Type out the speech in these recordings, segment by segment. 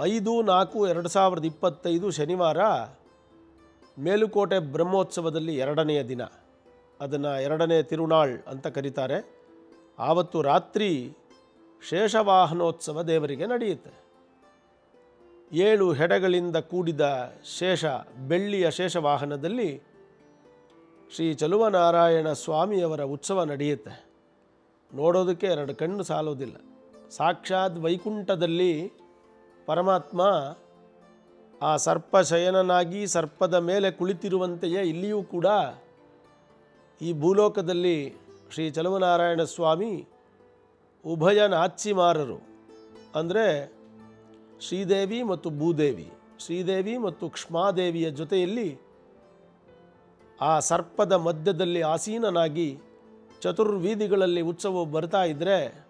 ಐದು, ನಾಲ್ಕು, ಎರಡು ಸಾವಿರದ ಇಪ್ಪತ್ತೈದು ಶನಿವಾರ ಮೇಲುಕೋಟೆ ಬ್ರಹ್ಮೋತ್ಸವದಲ್ಲಿ ಎರಡನೆಯ ದಿನ. ಅದನ್ನು ಎರಡನೇ ತಿರುನಾಳ್ ಅಂತ ಕರೀತಾರೆ. ಆವತ್ತು ರಾತ್ರಿ ಶೇಷವಾಹನೋತ್ಸವ ದೇವರಿಗೆ ನಡೆಯುತ್ತೆ. ಏಳು ಹೆಡೆಗಳಿಂದ ಕೂಡಿದ ಶೇಷ, ಬೆಳ್ಳಿಯ ಶೇಷವಾಹನದಲ್ಲಿ ಶ್ರೀ ಚಲುವನಾರಾಯಣ ಸ್ವಾಮಿಯವರ ಉತ್ಸವ ನಡೆಯುತ್ತೆ. ನೋಡೋದಕ್ಕೆ ಎರಡು ಕಣ್ಣು ಸಾಲೋದಿಲ್ಲ. ಸಾಕ್ಷಾತ್ ವೈಕುಂಠದಲ್ಲಿ ಪರಮಾತ್ಮ ಆ ಸರ್ಪ ಶಯನನಾಗಿ ಸರ್ಪದ ಮೇಲೆ ಕುಳಿತಿರುವಂತೆಯೇ ಇಲ್ಲಿಯೂ ಕೂಡ ಈ ಭೂಲೋಕದಲ್ಲಿ ಶ್ರೀ ಚಲುವನಾರಾಯಣ ಸ್ವಾಮಿ ಉಭಯ ನಾಚಿಮಾರರು ಅಂದರೆ ಶ್ರೀದೇವಿ ಮತ್ತು ಭೂದೇವಿ. ಶ್ರೀದೇವಿ ಮತ್ತು ಕ್ಷ್ಮಾದೇವಿಯ ಜೊತೆಯಲ್ಲಿ ಆ ಸರ್ಪದ ಮಧ್ಯದಲ್ಲಿ ಆಸೀನನಾಗಿ ಚತುರ್ವೀದಿಗಳಲ್ಲಿ ಉತ್ಸವವು ಬರ್ತಾ ಇದ್ದರೆ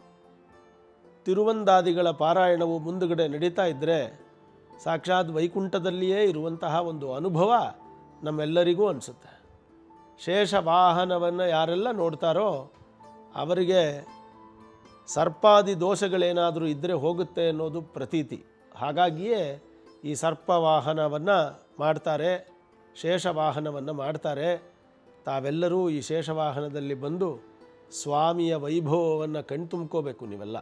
ತಿರುವಂದಾದಿಗಳ ಪಾರಾಯಣವು ಮುಂದುಗಡೆ ನಡೀತಾ ಇದ್ದರೆ ಸಾಕ್ಷಾತ್ ವೈಕುಂಠದಲ್ಲಿಯೇ ಇರುವಂತಹ ಒಂದು ಅನುಭವ ನಮ್ಮೆಲ್ಲರಿಗೂ ಅನಿಸುತ್ತೆ. ಶೇಷ ವಾಹನವನ್ನು ಯಾರೆಲ್ಲ ನೋಡ್ತಾರೋ ಅವರಿಗೆ ಸರ್ಪಾದಿ ದೋಷಗಳೇನಾದರೂ ಇದ್ದರೆ ಹೋಗುತ್ತೆ ಅನ್ನೋದು ಪ್ರತೀತಿ. ಹಾಗಾಗಿಯೇ ಈ ಸರ್ಪ ವಾಹನವನ್ನು ಮಾಡ್ತಾರೆ, ಶೇಷ ವಾಹನವನ್ನು ಮಾಡ್ತಾರೆ. ತಾವೆಲ್ಲರೂ ಈ ಶೇಷವಾಹನದಲ್ಲಿ ಬಂದು ಸ್ವಾಮಿಯ ವೈಭವವನ್ನು ಕಣ್ತುಂಬ್ಕೋಬೇಕು ನೀವೆಲ್ಲ.